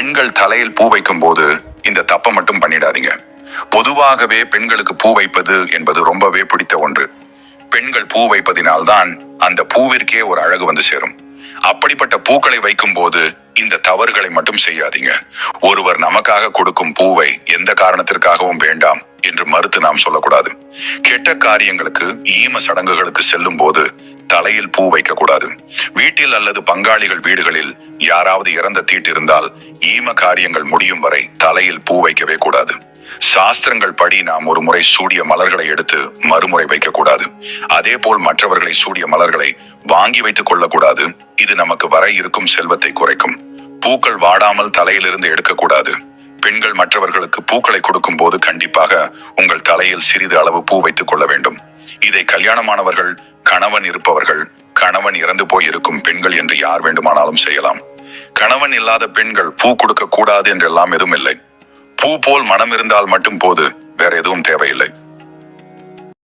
பெண்கள் தலையில் பூ வைக்கும் போது இந்த தப்பை மட்டும் பண்ணிடாதீங்க. பொதுவாகவே பெண்களுக்கு பூ வைப்பது என்பது ரொம்பவே பிடித்த ஒன்று. பெண்கள் பூ வைப்பதினால்தான் அந்த பூவிற்கே ஒரு அழகு வந்து சேரும். அப்படிப்பட்ட பூக்களை வைக்கும் போது இந்த தவறுகளை மட்டும் செய்யாதீங்க. ஒருவர் நமக்காக கொடுக்கும் பூவை எந்த காரணத்திற்காகவும் வேண்டாம். என்று மறுத்து நாம் சொல்லக்கூடாது. கெட்ட காரியங்களுக்கு ஈம சடங்குகளுக்கு செல்லும் போது தலையில் பூ வைக்க கூடாது வீட்டில் அல்லது பங்காளிகள் வீடுகளில் யாராவது இறந்த தீட்டிருந்தால் ஈம காரியங்கள் முடியும் வரை தலையில் பூ வைக்கவே கூடாது. சாஸ்திரங்கள் படி நாம் ஒரு முறை சூடிய மலர்களை எடுத்து மறுமுறை வைக்கக்கூடாது. அதே போல் மற்றவர்களை சூடிய மலர்களை வாங்கி வைத்துக் கொள்ளக்கூடாது. இது நமக்கு வர இருக்கும் செல்வத்தை குறைக்கும். பூக்கள் வாடாமல் தலையிலிருந்து எடுக்கக்கூடாது. பெண்கள் மற்றவர்களுக்கு பூக்களை கொடுக்கும் போது கண்டிப்பாக உங்கள் தலையில் சிறிது அளவு பூ வைத்துக் கொள்ள வேண்டும். இதை கல்யாணமானவர்கள் கணவன் இருப்பவர்கள் கணவன் இறந்து போய் இருக்கும் பெண்கள் என்று யார் வேண்டுமானாலும் செய்யலாம். கணவன் இல்லாத பெண்கள் பூ கொடுக்க கூடாது என்றெல்லாம் எதுவும் இல்லை. பூ போல் மனம் இருந்தால் மட்டும் போது வேற எதுவும் தேவையில்லை.